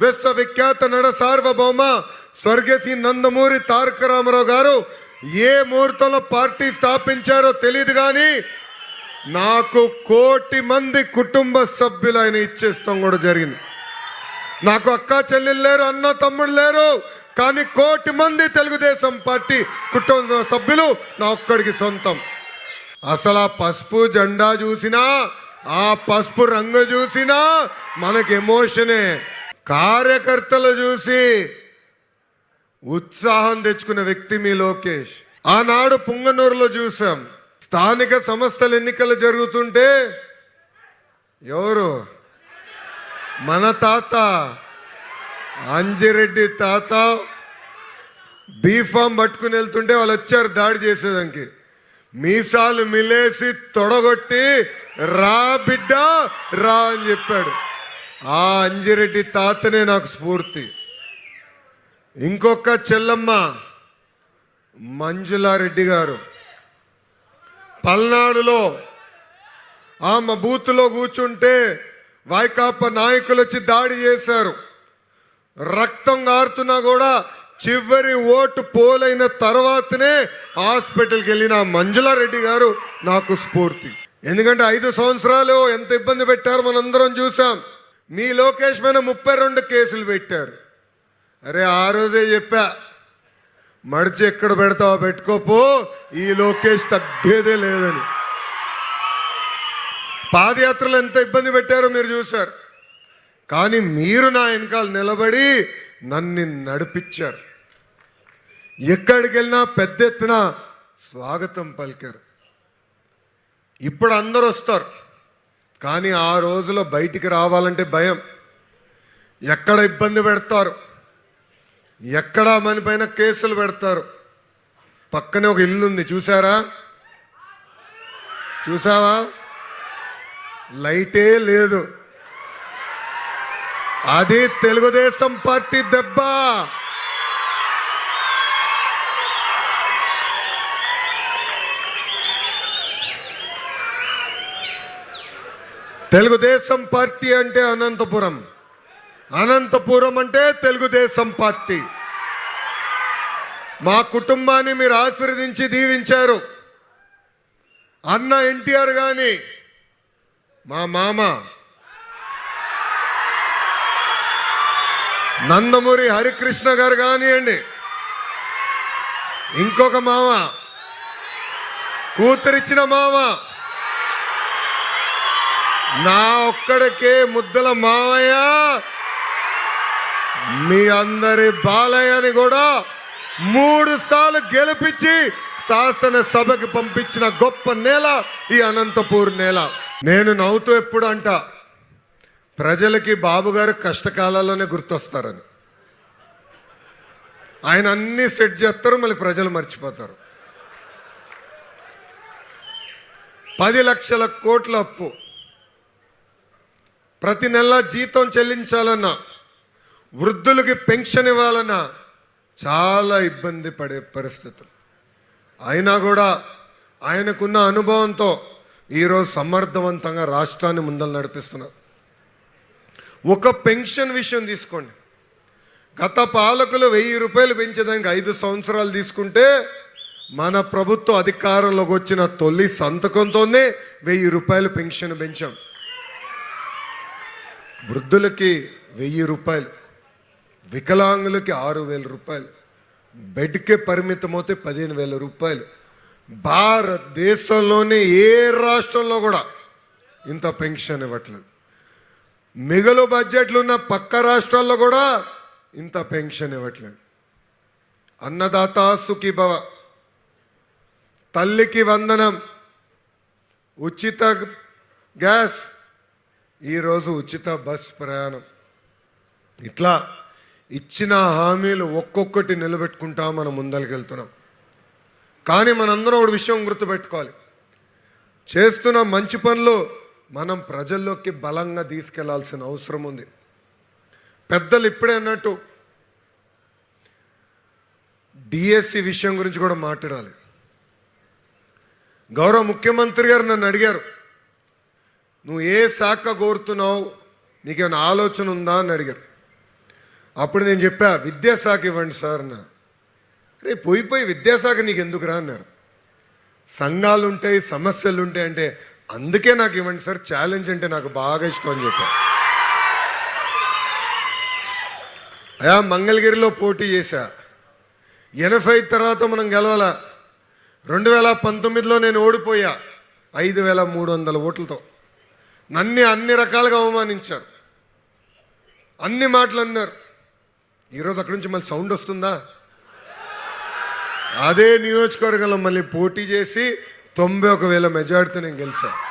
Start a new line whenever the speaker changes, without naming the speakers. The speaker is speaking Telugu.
విశ్వవిఖ్యాత నడ సార్వభౌమ స్వర్గశ్రీ నందమూరి తారక రామారావు గారు ఏ ముహూర్తంలో పార్టీ స్థాపించారో తెలియదు కానీ నాకు కోటి మంది కుటుంబ సభ్యులు ఆయన ఇచ్చేస్తాం కూడా జరిగింది. నాకు అక్క చెల్లెలు లేరు అన్న తమ్ముడు లేరు కానీ కోటి మంది తెలుగుదేశం పార్టీ కుటుంబ సభ్యులు నా ఒక్కడికి సొంతం. అసలు ఆ పసుపు జెండా చూసినా ఆ పసుపు రంగు చూసినా మనకి ఎమోషనే. కార్యకర్తలు చూసి ఉత్సాహం తెచ్చుకున్న వ్యక్తి మీ లోకేష్. ఆనాడు పుంగనూరులో చూసాం స్థానిక సంస్థల ఎన్నికలు జరుగుతుంటే ఎవరు? మన తాత అంజిరెడ్డి తాత బీఫామ్ పట్టుకుని వెళ్తుంటే వాళ్ళు వచ్చారు దాడి చేసేదానికి. మీసాలు మిలేసి తొడగొట్టి రా బిడ్డ రా అని చెప్పాడు. ఆ అంజిరెడ్డి తాతనే నాకు స్ఫూర్తి. ఇంకొక చెల్లమ్మ మంజులారెడ్డి గారు. పల్నాడులో ఆమె బూత్లో కూర్చుంటే వైకాపా నాయకులు వచ్చి దాడి చేశారు. రక్తం గారుతున్నా కూడా చివరి ఓటు పోలైన తర్వాతనే హాస్పిటల్కి వెళ్ళిన మంజులారెడ్డి గారు నాకు స్ఫూర్తి. ఎందుకంటే ఐదు సంవత్సరాలు ఎంత ఇబ్బంది పెట్టారు మనందరం చూసాం మీ లోకేష్ మీద ముప్పై రెండు కేసులు పెట్టారు. అరే ఆ రోజే చెప్పా మడిచి ఎక్కడ పెడతావో పెట్టుకోపో ఈ లోకేష్ తగ్గేదే లేదని. పాదయాత్రలు ఎంత ఇబ్బంది పెట్టారో మీరు చూశారు. కానీ మీరు నా వెనకాల నిలబడి నన్ను నడిపించారు. ఎక్కడికి వెళ్ళినా పెద్ద ఎత్తున స్వాగతం పలికారు. ఇప్పుడు అందరు వస్తారు. కానీ ఆ రోజులో బయటికి రావాలంటే భయం. ఎక్కడ ఇబ్బంది పెడతారు? ఎక్కడ మన పైన కేసులు పెడతారు? పక్కనే ఒక ఇల్లు ఉంది చూసారా చూసావా లైటే లేదు. అది తెలుగుదేశం పార్టీ దెబ్బ. తెలుగుదేశం పార్టీ అంటే అనంతపురం. అనంతపురం అంటే తెలుగుదేశం పార్టీ. మా కుటుంబాన్ని మీరు ఆశీర్వదించి దీవించారు. అన్న ఎన్టీఆర్ కానీ మా మామ నందమూరి హరికృష్ణ గారు కానివ్వండి ఇంకొక మామ కూతురిచ్చిన మామ నా ఒక్కడికే ముద్దల మావయ్య మీ అందరి బాలయ్యని కూడా మూడు సార్లు గెలిపించి శాసనసభకి పంపించిన గొప్ప నేల ఈ అనంతపూర్ నేల. నేను నవ్వుతూ ఎప్పుడు అంట ప్రజలకి బాబు గారు కష్టకాలాల్లోనే గుర్తొస్తారని. ఆయన అన్నీ సెట్ చేస్తారు మళ్ళీ ప్రజలు మర్చిపోతారు. పది లక్షల కోట్ల అప్పు. ప్రతి నెల జీతం చెల్లించాలన్నా వృద్ధులకి పెన్షన్ ఇవ్వాలన్నా చాలా ఇబ్బంది పడే పరిస్థితులు. అయినా కూడా ఆయనకున్న అనుభవంతో ఈరోజు సమర్థవంతంగా రాష్ట్రాన్ని ముందలు నడిపిస్తున్నారు. ఒక పెన్షన్ విషయం తీసుకోండి. గత పాలకులు వెయ్యి రూపాయలు పెంచేదానికి ఐదు సంవత్సరాలు తీసుకుంటే మన ప్రభుత్వం అధికారంలోకి వచ్చిన తొలి సంతకంతోనే వెయ్యి రూపాయలు పెన్షన్ పెంచాం. వృద్ధులకి వెయ్యి రూపాయలు వికలాంగులకి ఆరు వేల రూపాయలు బెడ్కే పరిమితమవుతే పదిహేను వేల రూపాయలు. భారతదేశంలోనే ఏ రాష్ట్రంలో కూడా ఇంత పెన్షన్ ఇవ్వట్లేదు. మిగలు బడ్జెట్లు ఉన్న పక్క రాష్ట్రాల్లో కూడా ఇంత పెన్షన్ ఇవ్వట్లేదు. అన్నదాత సుఖీభవ తల్లికి వందనం ఉచిత గ్యాస్ ఈరోజు ఉచిత బస్ ప్రయాణం. ఇట్లా ఇచ్చిన హామీలు ఒక్కొక్కటి నిలబెట్టుకుంటా మనం ముందరికెళ్తున్నాం కానీ మనందరం ఒక విషయం గుర్తుపెట్టుకోవాలి. చేస్తున్న మంచి పనులు మనం ప్రజల్లోకి బలంగా తీసుకెళ్ళాల్సిన అవసరం ఉంది. పెద్దలు ఇప్పుడే అన్నట్టు డిఎస్సి విషయం గురించి కూడా మాట్లాడాలి. గౌరవ ముఖ్యమంత్రి గారు నన్ను అడిగారు నువ్వు ఏ శాఖ కోరుతున్నావు? నీకేమైనా ఆలోచన ఉందా అని అడిగారు. అప్పుడు నేను చెప్పా విద్యాశాఖ ఇవ్వండి సార్ అన్న. రే పోయి పోయి విద్యాశాఖ నీకు ఎందుకురా అన్నారు. సంఘాలు ఉంటాయి సమస్యలు ఉంటాయి అంటే అందుకే నాకు ఇవ్వండి సార్ ఛాలెంజ్ అంటే నాకు బాగా ఇష్టం అని చెప్పా. అయా మంగళగిరిలో పోటీ చేశా. ఎనభై తర్వాత మనం గెలవాల. రెండు వేల పంతొమ్మిదిలో నేను ఓడిపోయా. ఐదు వేల మూడు వందల ఓట్లతో. నన్ను అన్ని రకాలుగా అవమానించారు. అన్ని మాటలు అన్నారు. ఈరోజు అక్కడి నుంచి మళ్ళీ సౌండ్ వస్తుందా? అదే నియోజకవర్గంలో మళ్ళీ పోటీ చేసి తొంభై ఒక వేల మెజార్టీతో నేను గెలిచాను.